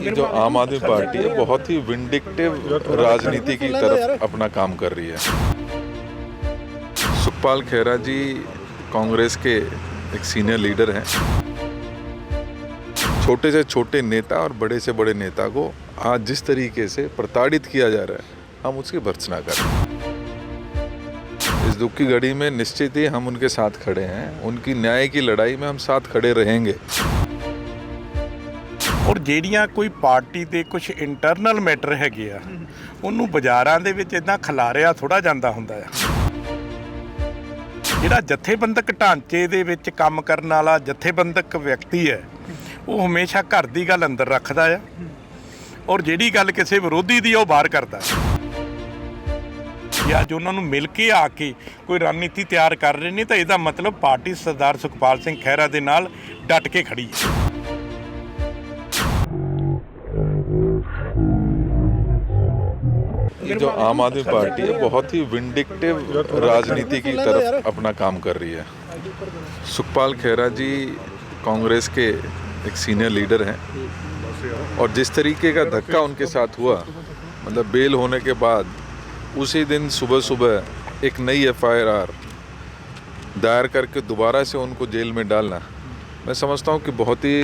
ये जो आम आदमी पार्टी है बहुत ही विंडिक्टिव राजनीति की तरफ़ अपना काम कर रही है। सुखपाल खेरा जी कांग्रेस के एक सीनियर लीडर हैं। छोटे से छोटे नेता और बड़े से बड़े नेता को आज जिस तरीके से प्रताड़ित किया जा रहा है हम उसकी भर्त्सना करें इस दुख की घड़ी में निश्चित ही हम उनके साथ खड़े हैं। उनकी न्याय की लड़ाई में हम साथ खड़े रहेंगे। ਔਰ ਜਿਹੜੀਆਂ ਕੋਈ ਪਾਰਟੀ ਦੇ ਕੁਝ ਇੰਟਰਨਲ ਮੈਟਰ ਹੈਗੇ ਆ ਉਹਨੂੰ ਬਾਜ਼ਾਰਾਂ ਦੇ ਵਿੱਚ ਇਦਾਂ ਖਿਲਾਰਿਆ ਥੋੜਾ ਜਾਂਦਾ ਹੁੰਦਾ ਆ। ਜਿਹੜਾ ਜਥੇਬੰਦਕ ਢਾਂਚੇ ਦੇ ਵਿੱਚ ਕੰਮ ਕਰਨ ਵਾਲਾ ਜਥੇਬੰਦਕ ਵਿਅਕਤੀ ਹੈ ਉਹ ਹਮੇਸ਼ਾ ਘਰ ਦੀ ਗੱਲ ਅੰਦਰ ਰੱਖਦਾ ਆ ਔਰ ਜਿਹੜੀ ਗੱਲ ਕਿਸੇ ਵਿਰੋਧੀ ਦੀ ਆ, ਉਹ ਬਾਹਰ ਕਰਦਾ। ਜਾਂ ਜੋ ਉਹਨਾਂ ਨੂੰ ਮਿਲ ਕੇ ਆ ਕੇ ਕੋਈ ਰਣਨੀਤੀ ਤਿਆਰ ਕਰ ਰਹੇ ਨੇ ਤਾਂ ਇਹਦਾ ਮਤਲਬ ਪਾਰਟੀ ਸਰਦਾਰ ਸੁਖਪਾਲ ਸਿੰਘ ਖਹਿਰਾ ਦੇ ਨਾਲ ਡਟ ਕੇ ਖੜੀ ਹੈ। ये जो आम आदमी पार्टी है बहुत ही विंडिक्टिव राजनीति की तरफ़ अपना काम कर रही है। सुखपाल खेरा जी कांग्रेस के एक सीनियर लीडर हैं। और जिस तरीके का धक्का उनके साथ हुआ मतलब बेल होने के बाद उसी दिन सुबह सुबह एक नई एफआईआर दायर करके दोबारा से उनको जेल में डालना मैं समझता हूँ कि बहुत ही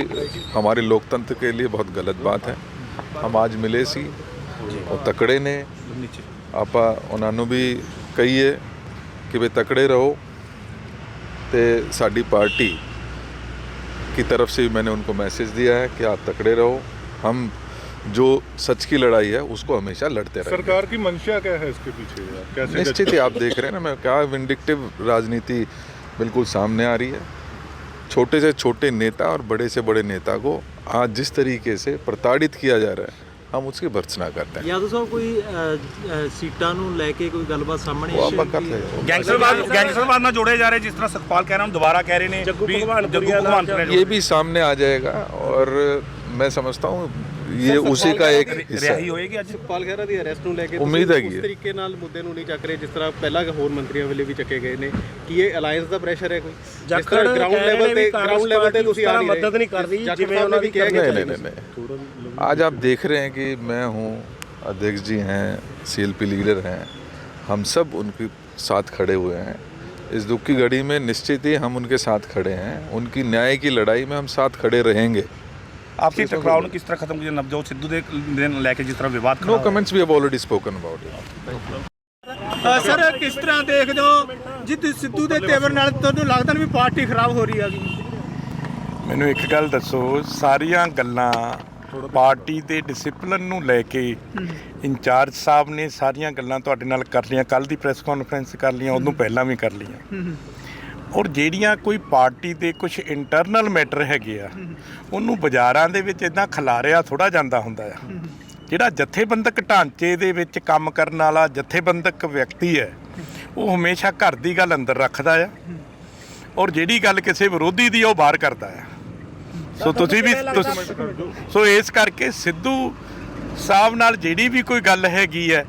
हमारे लोकतंत्र के लिए बहुत गलत बात है। हम आज मिले ਸੀ ਉਹ ਤਕੜੇ ਨੇ ਆਪਾਂ ਉਹਨਾਂ ਨੂੰ ਵੀ ਕਹੀਏ ਕਿ ਵੇ ਤਕੜੇ ਰਹੋ ਤੇ ਸਾਡੀ पार्टी की तरफ से भी मैंने उनको मैसेज दिया है कि आप तकड़े रहो हम जो सच की लड़ाई है उसको हमेशा लड़ते रहेंगे सरकार की मंशा क्या है इसके पीछे यार? कैसे निश्चित ही आप देख रहे हैं ना मैं क्या विंडिक्टिव राजनीति बिल्कुल सामने आ रही है छोटे से छोटे नेता और बड़े से बड़े नेता को आज जिस तरीके से प्रताड़ित किया जा रहा है हम उसकी भर्त्सना करते हैं ਯਾਦਵ ਸਾਹਿਬ ਕੋਈ ਅ, ਅ, ਸੀਟਾਂ ਨੂੰ ਲੈ ਕੇ ਕੋਈ ਗੱਲਬਾਤ ਸਾਹਮਣੇ वो ਆਈ आप कर रहे हो ਗੈਂਗਸਟਰਵਾਦ ਗੈਂਗਸਟਰਵਾਦ ਨਾਲ ਜੋੜੇ ਜਾ ਰਹੇ ਜਿਸ ਤਰ੍ਹਾਂ ਸਤਪਾਲ ਕਹਿ ਰਹੇ ਹਨ ਦੁਬਾਰਾ ਕਹਿ ਰਹੇ ਨੇ ਜੱਗੂ ਵੀ ਭਗਵਾਨਪੁਰੀਆ ਜੱਗੂ ਨਾਲ ਭਗਵਾਨਪੁਰੀਆ ये भी सामने आ जाएगा और मैं समझता हूँ ये उसी का एक हिस्सा ਰਿਹਾਈ है ਹੋਏਗੀ ਅੱਜ ਸੁਖਪਾਲ ਖਹਿਰਾ ਦੀ ਅਰੈਸਟ ਨੂੰ ਲੈ ਕੇ ਉਮੀਦ ਤੁਸੀਂ ਹੈਗੀ ਉਸ ਹੈ। ਤਰੀਕੇ ਨਾਲ ਮੁੱਦੇ ਨੂੰ ਨਹੀਂ ਚੱਕ ਰਹੇ ਜਿਸ ਤਰ੍ਹਾਂ ਪਹਿਲਾਂ ਹੋਰ ਮੰਤਰੀਆਂ ਵੇਲੇ ਵੀ ਚੱਕੇ ਗਏ ਨੇ ਕੀ ਇਹ ਅਲਾਈਅੰਸ ਦਾ ਪ੍ਰੈਸ਼ਰ ਹੈ ਕੋਈ ਜਿਸ ਤਰ੍ਹਾਂ ਗਰਾਊਂਡ ਲੈਵਲ ਤੇ ਗਰਾਊਂਡ ਲੈਵਲ ਤੇ ਤੁਸੀਂ ਆ ਨਹੀਂ ਮਦਦ ਨਹੀਂ ਕਰ ਰਹੀ ਜਿਵੇਂ ਉਹਨਾਂ ਦੀ ਕਿਹਾ नहीं ਗਿਆ नहीं नहीं नहीं आज आप देख रहे हैं कि मैं हूँ अध्यक्ष जी हैं सीएलपी लीडर हैं हम सब उनके साथ खड़े हुए हैं इस दुख की घड़ी में निश्चित ही हम उनके साथ खड़े हैं उनकी न्याय की लड़ाई में हम साथ खड़े रहेंगे ਆਪਸੀ ਟਕਰਾਅ ਨੂੰ ਕਿਸ ਤਰ੍ਹਾਂ ਖਤਮ ਕੀਤਾ ਨਵਜੋਤ ਸਿੱਧੂ ਦੇ ਦੇ ਨਾਲ ਲੈ ਕੇ ਜਿਸ ਤਰ੍ਹਾਂ ਵਿਵਾਦ ਖੜਾ नो ਹੋਇਆ। Comments we have already spoken about it sir ਕਿਸ ਤਰ੍ਹਾਂ ਦੇਖਦੇ ਹੋ ਜਿੱਦ ਸਿੱਧੂ ਦੇ ਤੇਵਰ ਨਾਲ ਤੁਹਾਨੂੰ ਲੱਗਦਾ ਨਹੀਂ ਵੀ ਪਾਰਟੀ ਖਰਾਬ ਹੋ ਰਹੀ ਹੈਗੀ ਮੈਨੂੰ ਇੱਕ ਗੱਲ ਦੱਸੋ ਸਾਰੀਆਂ ਗੱਲਾਂ ਪਾਰਟੀ ਦੇ ਡਿਸਪਲਿਨ ਨੂੰ ਲੈ ਕੇ ਇੰਚਾਰਜ ਸਾਹਿਬ ਨੇ ਸਾਰੀਆਂ ਗੱਲਾਂ ਤੁਹਾਡੇ ਨਾਲ ਕਰ ਲਈਆਂ ਕੱਲ ਦੀ ਪ੍ਰੈਸ ਕਾਨਫਰੰਸ ਕਰ ਲਈਆਂ ਉਦੋਂ ਪਹਿਲਾਂ ਵੀ ਕਰ ਲਈਆਂ। ਔਰ ਜਿਹੜੀਆਂ ਕੋਈ ਪਾਰਟੀ ਦੇ ਕੁਝ ਇੰਟਰਨਲ ਮੈਟਰ ਹੈਗੇ ਆ ਉਹਨੂੰ ਬਾਜ਼ਾਰਾਂ ਦੇ ਵਿੱਚ ਇਦਾਂ ਖਿਲਾਰਿਆ ਥੋੜਾ ਜਾਂਦਾ ਹੁੰਦਾ ਆ। ਜਿਹੜਾ ਜਥੇਬੰਦਕ ਢਾਂਚੇ ਦੇ ਵਿੱਚ ਕੰਮ ਕਰਨ ਵਾਲਾ ਜਥੇਬੰਦਕ ਵਿਅਕਤੀ ਹੈ ਉਹ ਹਮੇਸ਼ਾ ਘਰ ਦੀ ਗੱਲ ਅੰਦਰ ਰੱਖਦਾ ਆ। ਔਰ ਜਿਹੜੀ ਗੱਲ ਕਿਸੇ ਵਿਰੋਧੀ ਦੀ ਉਹ ਬਾਹਰ ਕਰਦਾ ਆ। ਸੋ ਤੁਸੀਂ ਵੀ ਤੁਸ- ਸੋ ਇਸ ਕਰਕੇ ਸਿੱਧੂ ਸਾਹਿਬ ਨਾਲ ਜਿਹੜੀ ਵੀ ਕੋਈ ਗੱਲ ਹੈਗੀ ਹੈ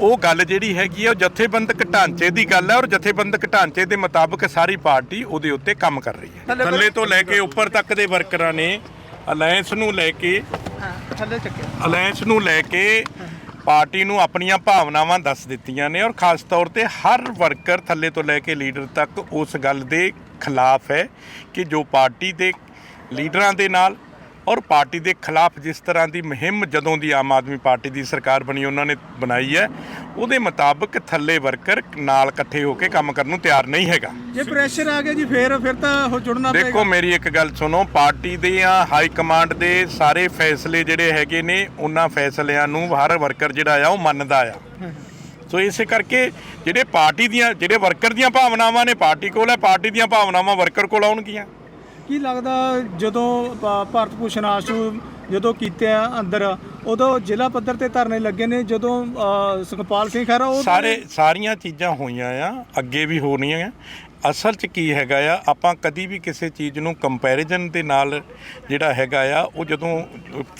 ਉਹ ਗੱਲ ਜਿਹੜੀ ਹੈਗੀ ਹੈ ਉਹ ਜਥੇਬੰਦਕ ਢਾਂਚੇ ਦੀ ਗੱਲ ਹੈ ਔਰ ਜਥੇਬੰਦਕ ਢਾਂਚੇ ਦੇ ਮੁਤਾਬਕ ਸਾਰੀ ਪਾਰਟੀ ਉਹਦੇ ਉੱਤੇ ਕੰਮ ਕਰ ਰਹੀ ਹੈ। ਥੱਲੇ ਤੋਂ ਲੈ ਕੇ ਉੱਪਰ ਤੱਕ ਦੇ ਵਰਕਰਾਂ ਨੇ ਅਲਾਈਅੰਸ ਨੂੰ ਲੈ ਕੇ ਥੱਲੇ ਚੱਕਿਆ। ਅਲਾਈਅੰਸ ਨੂੰ ਲੈ ਕੇ ਪਾਰਟੀ ਨੂੰ ਆਪਣੀਆਂ ਭਾਵਨਾਵਾਂ ਦੱਸ ਦਿੱਤੀਆਂ ਨੇ ਔਰ ਖਾਸ ਤੌਰ ਤੇ ਹਰ ਵਰਕਰ ਥੱਲੇ ਤੋਂ ਲੈ ਕੇ ਲੀਡਰ ਤੱਕ ਉਸ ਗੱਲ ਦੇ ਖਿਲਾਫ ਹੈ ਕਿ ਜੋ ਪਾਰਟੀ ਦੇ ਲੀਡਰਾਂ ਦੇ ਨਾਲ ਔਰ ਪਾਰਟੀ ਦੇ ਖਿਲਾਫ ਜਿਸ ਤਰ੍ਹਾਂ ਦੀ ਮੁਹਿੰਮ ਜਦੋਂ ਦੀ ਆਮ ਆਦਮੀ ਪਾਰਟੀ ਦੀ ਸਰਕਾਰ ਬਣੀ ਉਹਨਾਂ ਨੇ ਬਣਾਈ ਹੈ ਉਹਦੇ ਮੁਤਾਬਕ ਥੱਲੇ ਵਰਕਰ ਨਾਲ ਇਕੱਠੇ ਹੋ ਕੇ ਕੰਮ ਕਰਨ ਨੂੰ ਤਿਆਰ ਨਹੀਂ ਹੈਗਾ। ਜੇ ਪ੍ਰੈਸ਼ਰ ਆ ਗਿਆ ਜੀ ਫੇਰ ਫਿਰ ਤਾਂ ਉਹ ਜੁੜਨਾ ਦੇਖੋ ਪਏਗਾ ਮੇਰੀ ਇੱਕ ਗੱਲ ਸੁਣੋ ਪਾਰਟੀ ਦੀਆਂ ਹਾਈ ਕਮਾਂਡ ਦੇ ਸਾਰੇ ਫੈਸਲੇ ਜਿਹੜੇ ਹੈਗੇ ਨੇ ਉਹਨਾਂ ਫੈਸਲਿਆਂ ਨੂੰ ਹਰ ਵਰਕਰ ਜਿਹੜਾ ਆ ਉਹ ਮੰਨਦਾ ਆ। ਸੋ ਇਸੇ ਕਰਕੇ ਜਿਹੜੇ ਪਾਰਟੀ ਦੀਆਂ ਜਿਹੜੇ ਵਰਕਰ ਦੀਆਂ ਭਾਵਨਾਵਾਂ ਨੇ ਪਾਰਟੀ ਕੋਲ ਹੈ ਪਾਰਟੀ ਦੀਆਂ ਭਾਵਨਾਵਾਂ ਵਰਕਰ ਕੋਲ ਆਉਣਗੀਆਂ। ਕੀ ਲੱਗਦਾ ਜਦੋਂ ਭਾ- ਭਾਰਤ ਭੂਸ਼ਣ ਆਸ਼ੂ ਜਦੋਂ ਕੀਤੇ ਆ ਅੰਦਰ ਉਦੋਂ ਜ਼ਿਲ੍ਹਾ ਪੱਧਰ ਤੇ ਧਰਨੇ ਲੱਗੇ ਨੇ ਜਦੋਂ ਅ, ਸੁਖਪਾਲ ਸਿੰਘ ਖਹਿਰਾ ਉਹ ਸਾਰੇ ਸਾਰੀਆਂ ਚੀਜ਼ਾਂ ਹੋਈਆਂ ਆ ਅੱਗੇ ਵੀ ਹੋਣੀਆਂ ਆ। ਅਸਲ 'ਚ ਕੀ ਹੈਗਾ ਆ ਆਪਾਂ ਕਦੀ ਵੀ ਕਿਸੇ ਚੀਜ਼ ਨੂੰ ਕੰਪੈਰੀਜ਼ਨ ਦੇ ਨਾਲ ਜਿਹੜਾ ਹੈਗਾ ਆ ਉਹ ਜਦੋਂ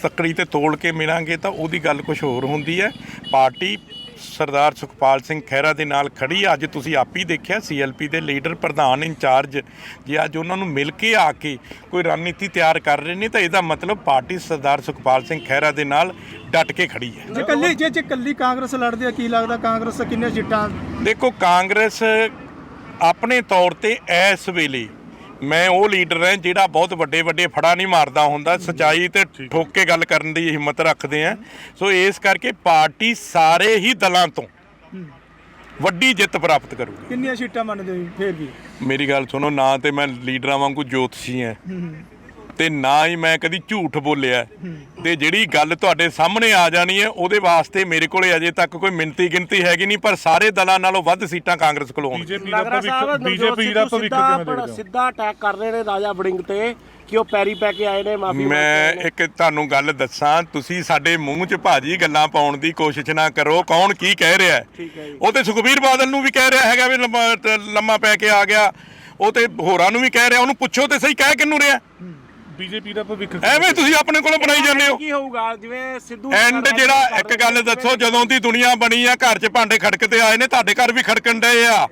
ਤੱਕੜੀ ਤੇ ਤੋਲ ਕੇ ਮਿਲਾਂਗੇ ਤਾਂ ਉਹਦੀ ਗੱਲ ਕੁਝ ਹੋਰ ਹੁੰਦੀ ਹੈ ਪਾਰਟੀ ਸਰਦਾਰ ਸੁਖਪਾਲ ਸਿੰਘ ਖਹਿਰਾ ਦੇ ਨਾਲ ਖੜੀ। ਅੱਜ ਤੁਸੀਂ ਆਪ ਹੀ ਦੇਖਿਆ ਸੀਐਲਪੀ ਦੇ ਲੀਡਰ ਪ੍ਰਧਾਨ ਇੰਚਾਰਜ ਜੇ ਅੱਜ ਉਹਨਾਂ ਨੂੰ ਮਿਲ ਕੇ ਆ ਕੇ ਕੋਈ ਰਣਨੀਤੀ ਤਿਆਰ ਕਰ ਰਹੇ ਨੇ ਤਾਂ ਇਹਦਾ ਮਤਲਬ ਪਾਰਟੀ ਸਰਦਾਰ ਸੁਖਪਾਲ ਸਿੰਘ ਖਹਿਰਾ ਦੇ ਨਾਲ ਡਟ ਕੇ ਖੜੀ ਹੈ ਜੇ ਕੱਲੀ ਜੇ ਜੇ ਕੱਲੀ ਕਾਂਗਰਸ ਲੜਦੀ ਆ ਕੀ ਲੱਗਦਾ ਕਾਂਗਰਸ ਕਿੰਨੇ ਸੀਟਾਂ ਦੇਖੋ ਕਾਂਗਰਸ ਆਪਣੇ ਤੌਰ ਤੇ ਇਸ ਵੇਲੇ ਮੈਂ ਉਹ ਲੀਡਰ ਹਾਂ ਜਿਹੜਾ ਬਹੁਤ ਵੱਡੇ ਵੱਡੇ ਫੜਾ ਨਹੀਂ ਮਾਰਦਾ ਹੁੰਦਾ। ਸਚਾਈ ਤੇ ਠੋਕ ਕੇ ਗੱਲ ਕਰਨ ਦੀ ਹਿੰਮਤ ਰੱਖਦੇ ਆ ਸੋ ਇਸ ਕਰਕੇ ਪਾਰਟੀ ਸਾਰੇ ਹੀ ਦਲਾਂ ਤੋਂ ਵੱਡੀ ਜਿੱਤ ਪ੍ਰਾਪਤ ਕਰੂਗੀ। ਕਿੰਨੀਆਂ ਸੀਟਾਂ ਮੰਨਦੇ ਹੋ ਫੇਰ ਵੀ? ਮੇਰੀ ਗੱਲ ਸੁਣੋ ਨਾ ਤੇ ਮੈਂ ਲੀਡਰਾਂ ਵਾਂਗੂ ਜੋਤਸ਼ੀ ਹਾਂ। ਤੇ ਨਾ ਹੀ ਮੈਂ ਕਦੀ ਝੂਠ ਬੋਲਿਆ। ਤੇ ਜਿਹੜੀ ਗੱਲ ਤੁਹਾਡੇ ਸਾਹਮਣੇ ਆ ਜਾਣੀ ਹੈ ਉਹਦੇ ਵਾਸਤੇ ਮੇਰੇ ਕੋਲੇ ਅਜੇ ਤੱਕ ਕੋਈ ਮਿੰਤੀ ਗਿਣਤੀ ਹੈਗੀ ਨਹੀਂ ਪਰ ਸਾਰੇ ਦਲਾਂ ਨਾਲੋਂ ਵੱਧ ਸੀਟਾਂ ਕਾਂਗਰਸ ਕੋਲ ਹੋਣਗੀਆਂ। ਬੀਜੇਪੀ ਦਾ ਭਵਿੱਖ ਬੀਜੇਪੀ ਦਾ ਭਵਿੱਖ ਕਿਵੇਂ ਦੇਖਦੇ ਹੋ? ਸਿੱਧਾ ਅਟੈਕ ਕਰ ਰਹੇ ਨੇ ਰਾਜਾ ਵੜਿੰਗ ਤੇ ਕਿ ਉਹ ਪੈਰੀ ਪੈ ਕੇ ਆਏ ਨੇ ਮਾਫੀ ਮੈਂ ਇੱਕ ਤੁਹਾਨੂੰ ਗੱਲ ਦੱਸਾਂ ਤੁਸੀਂ ਸਾਡੇ ਮੂੰਹ 'ਚ ਭਾਜੀ ਗੱਲਾਂ ਪਾਉਣ ਦੀ ਕੋਸ਼ਿਸ਼ ਨਾ ਕਰੋ ਕੌਣ ਕੀ ਕਹਿ ਰਿਹਾ ਹੈ। ਉਹ ਤੇ ਸੁਖਬੀਰ ਬਾਦਲ ਨੂੰ ਵੀ ਕਹਿ ਰਿਹਾ ਹੈਗਾ ਵੀ ਲੰਮਾ ਪੈ ਕੇ ਆ ਗਿਆ ਉਹ ਤੇ ਹੋਰਾਂ ਨੂੰ ਵੀ ਕਹਿ ਰਿਹਾ ਉਹਨੂੰ ਪੁੱਛੋ ਤੇ ਸਹੀ ਕਹਿ ਕਿਹਨੂੰ ਰਿਹਾ ਬੀਜੇਪੀ ਦਾ ਭਵਿੱਖ ਐਵੇਂ ਤੁਸੀਂ ਆਪਣੇ ਕੋਲੋਂ ਬਣਾਈ ਜਾਂਦੇ ਹੋ। ਕੀ ਹੋਊਗਾ? ਜਿਵੇਂ ਸਿੱਧੂ ਐਂਡ ਜਿਹੜਾ ਇੱਕ ਗੱਲ ਦੱਸੋ ਜਦੋਂ ਦੀ ਦੁਨੀਆ ਬਣੀ ਆ ਘਰ 'ਚ ਭਾਂਡੇ ਖੜਕਦੇ ਆਏ ਨੇ ਤੁਹਾਡੇ ਘਰ ਵੀ ਖੜਕਣ ਡਏ ਆ।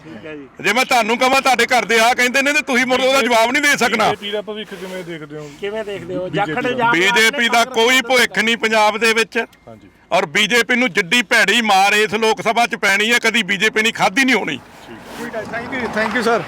ਜੇ। ਮੈਂ ਤੁਹਾਨੂੰ ਕਹਾਂ ਤੁਹਾਡੇ ਘਰ ਦੇ ਆ ਕਹਿੰਦੇ ਨੇ ਤੇ ਤੁਸੀਂ ਮੁੜ ਉਹਦਾ ਜਵਾਬ ਨਹੀਂ ਦੇ ਸਕਣਾ। ਬੀਜੇਪੀ ਦਾ ਭਵਿੱਖ ਕਿਵੇਂ ਦੇਖਦੇ ਹੋ? ਕਿਵੇਂ ਦੇਖਦੇ ਹੋ? ਜਾਖੜ ਜਾ ਬੀਜੇਪੀ ਦਾ ਕੋਈ ਭੁੱਖ ਨਹੀਂ ਪੰਜਾਬ ਦੇ ਵਿੱਚ। ਹਾਂਜੀ। ਔਰ ਬੀਜੇਪੀ ਨੂੰ ਜਿੱਡੀ ਭੈੜੀ ਮਾਰ ਇਸ ਲੋਕ ਸਭਾ 'ਚ ਪੈਣੀ ਹੈ ਕਦੀ ਬੀਜੇਪੀ ਨਹੀਂ ਖਾਧੀ ਨਹੀਂ ਹੋਣੀ। ਠੀਕ। ਹੈ thank you thank you sir